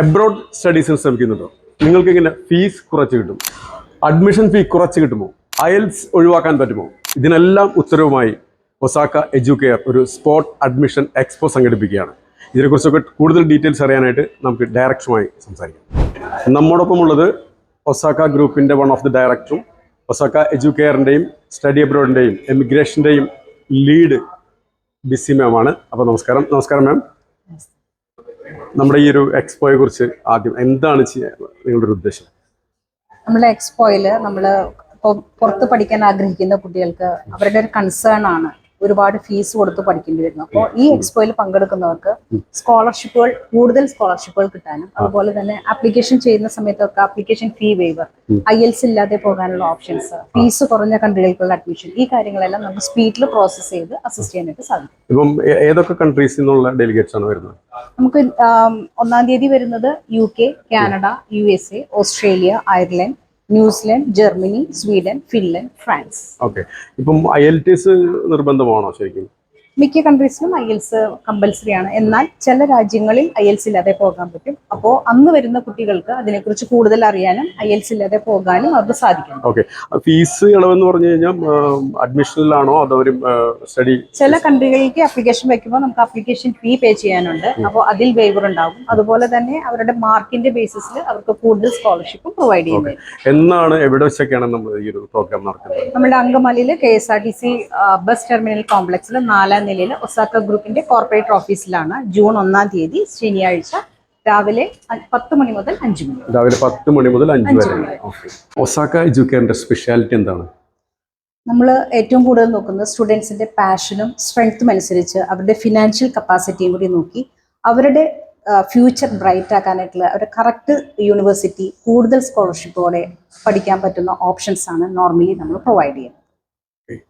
Abroad സ്റ്റഡീസിന് ശ്രമിക്കുന്നുണ്ടോ? നിങ്ങൾക്ക് ഇങ്ങനെ fees കുറച്ച് കിട്ടും? അഡ്മിഷൻ ഫീ കുറച്ച് കിട്ടുമോ? അയൽസ് ഒഴിവാക്കാൻ പറ്റുമോ? ഇതിനെല്ലാം ഉത്തരവുമായി ഒസാക്ക എഡ്യൂക്കെയർ ഒരു സ്പോട്ട് അഡ്മിഷൻ എക്സ്പോ സംഘടിപ്പിക്കുകയാണ്. ഇതിനെക്കുറിച്ചൊക്കെ കൂടുതൽ ഡീറ്റെയിൽസ് അറിയാനായിട്ട് നമുക്ക് ഡയറക്ടറുമായി സംസാരിക്കാം. നമ്മോടൊപ്പം ഉള്ളത് ഒസാക്ക ഗ്രൂപ്പിന്റെ വൺ ഓഫ് ദി ഡയറക്ടറും ഒസാക്ക എഡ്യൂക്കെയറിന്റെയും സ്റ്റഡി അബ്രോഡിന്റെയും എമിഗ്രേഷന്റെയും ലീഡ് ബിസി മാം ആണ്. അപ്പോൾ നമസ്കാരം. നമസ്കാരം മാം നമ്മുടെ ഈ ഒരു എക്സ്പോയെ കുറിച്ച് ആദ്യം എന്താണ് നിങ്ങളുടെ ഒരു ഉദ്ദേശം? നമ്മുടെ എക്സ്പോയിൽ നമ്മൾ പുറത്ത് പഠിക്കാൻ ആഗ്രഹിക്കുന്ന കുട്ടികൾക്ക് അവരുടെ ഒരു കൺസേൺ ആണ്. ഒരുപാട് ഫീസ് കൊടുത്ത് പഠിക്കേണ്ടി വരുന്നു അപ്പോൾ ഈ എക്സ്പോയിൽ പങ്കെടുക്കുന്നവർക്ക് സ്കോളർഷിപ്പുകൾ കൂടുതൽ സ്കോളർഷിപ്പുകൾ കിട്ടാനും അതുപോലെ തന്നെ ആപ്ലിക്കേഷൻ ചെയ്യുന്ന സമയത്തൊക്കെ application fee waiver IELTS ഇല്ലാതെ പോകാനുള്ള ഓപ്ഷൻസ് ഫീസ് കുറഞ്ഞ കൺട്രികൾക്കുള്ള അഡ്മിഷൻ ഈ കാര്യങ്ങളെല്ലാം നമുക്ക് സ്പീഡിൽ പ്രോസസ് ചെയ്ത് അസിസ്റ്റ് ചെയ്യാനായിട്ട് സാധിക്കും. ഇപ്പം ഏതൊക്കെ കൺട്രീസിൽ നിന്നുള്ള ഡെലിഗേറ്റ്സ് ആണ് വരുന്നത്? നമുക്ക് ഒന്നാം തീയതി വരുന്നത് U K Canada U S A Australia Ireland New Zealand Germany Sweden Finland France. Okay. ഇപ്പം ഐ എൽ ടി എസ് നിർബന്ധമാണോ ശരിക്കും? മിക്ക കൺട്രീസിലും ഐ എൽസ് കമ്പൽസറി ആണ്. എന്നാൽ ചില രാജ്യങ്ങളിൽ ഐ എൽസ് ഇല്ലാതെ പോകാൻ പറ്റും. അപ്പോ അന്ന് വരുന്ന കുട്ടികൾക്ക് അതിനെക്കുറിച്ച് കൂടുതൽ അറിയാനും ഐ എൽസ് ഇല്ലാതെ പോകാനും അവർക്ക് സാധിക്കും ഓക്കെ ഫീസ് ഇളവെന്ന് പറഞ്ഞു കഴിഞ്ഞാൽ അഡ്മിഷനിലാണോ അതോ ഒരു സ്റ്റഡി ചില കൺട്രികളിലേക്ക് അപ്ലിക്കേഷൻ വെക്കുമ്പോൾ നമുക്ക് അപ്ലിക്കേഷൻ ഫീ പേ ചെയ്യാനുണ്ട്. അപ്പോൾ അതിൽ വേവർ ഉണ്ടാകും. അതുപോലെ തന്നെ അവരുടെ മാർക്കിന്റെ ബേസിസിൽ അവർക്ക് കൂടുതൽ സ്കോളർഷിപ്പും പ്രൊവൈഡ് ചെയ്യുന്നത് എന്നാണ് എവിടെ വെച്ചൊക്കെയാണ് നമ്മൾ ഈ ഒരു പ്രോഗ്രാം നടക്കുന്നത്? നമ്മുടെ അങ്കമാലിയിലെ K S R T C bus terminal കോംപ്ലക്സിൽ നാലാം നിലയിൽ ഒസാക്ക ഗ്രൂപ്പിന്റെ കോർപ്പറേറ്റ് ഓഫീസിലാണ് ജൂൺ ഒന്നാം തീയതി ശനിയാഴ്ച രാവിലെ പത്ത് മണി മുതൽ അഞ്ച് മണി. രാവിലെ പത്ത് മണി മുതൽ അഞ്ച് വരെ. ഒസാക്ക എഡ്യൂക്കേറിന്റെ സ്പെഷ്യാലിറ്റി എന്താണ്? നമ്മൾ ഏറ്റവും കൂടുതൽ നോക്കുന്നത് സ്റ്റുഡൻസിന്റെ പാഷനും സ്ട്രെങ്ത്തും അനുസരിച്ച് അവരുടെ ഫിനാൻഷ്യൽ കപ്പാസിറ്റിയും കൂടി നോക്കി അവരുടെ ഫ്യൂച്ചർ ബ്രൈറ്റ് ആക്കാനായിട്ടുള്ള ഒരു കറക്റ്റ് യൂണിവേഴ്സിറ്റി കൂടുതൽ സ്കോളർഷിപ്പോടെ പഠിക്കാൻ പറ്റുന്ന ഓപ്ഷൻസ് ആണ് നോർമലി നമ്മൾ പ്രൊവൈഡ് ചെയ്യുന്നത്.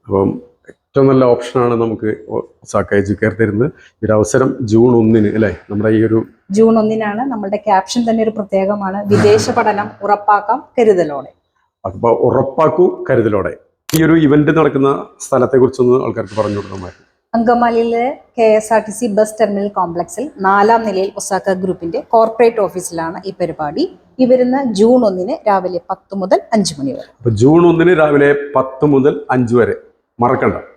അപ്പം ഏറ്റവും നല്ല ഓപ്ഷനാണ് നമുക്ക് ഒസാക്ക എഡ്യൂക്കെയർ തരുന്നത്. ഒരു അവസരം ജൂൺ ഒന്നിന് അല്ലേ? നമ്മുടെ ഈ ഒരു ജൂൺ ഒന്നിനാണ് നമ്മുടെ ക്യാപ്ഷൻ തന്നെ ഒരു പ്രത്യേകമാണ്. വിദേശ പഠനം ഉറപ്പാക്കാം കരുതലോടെ. അപ്പോൾ ഉറപ്പാക്കൂ കരുതലോടെ. ഈ ഒരു ഇവന്റ് നടക്കുന്ന സ്ഥലത്തെ കുറിച്ചൊന്ന് ആൾക്കാർക്ക് പറഞ്ഞു കൊടുക്കാൻ അങ്കമാലിയിലെ K S R T C bus terminal കോംപ്ലക്സിൽ നാലാം നിലയിൽ ഒസാക്ക ഗ്രൂപ്പിന്റെ കോർപ്പറേറ്റ് ഓഫീസിലാണ് ഈ പരിപാടി. ഈ വരുന്ന ജൂൺ ഒന്നിന് രാവിലെ പത്ത് മുതൽ അഞ്ച് മണി വരെ. ജൂൺ ഒന്നിന് രാവിലെ പത്ത് മുതൽ അഞ്ച് വരെ. മറക്കണ്ട.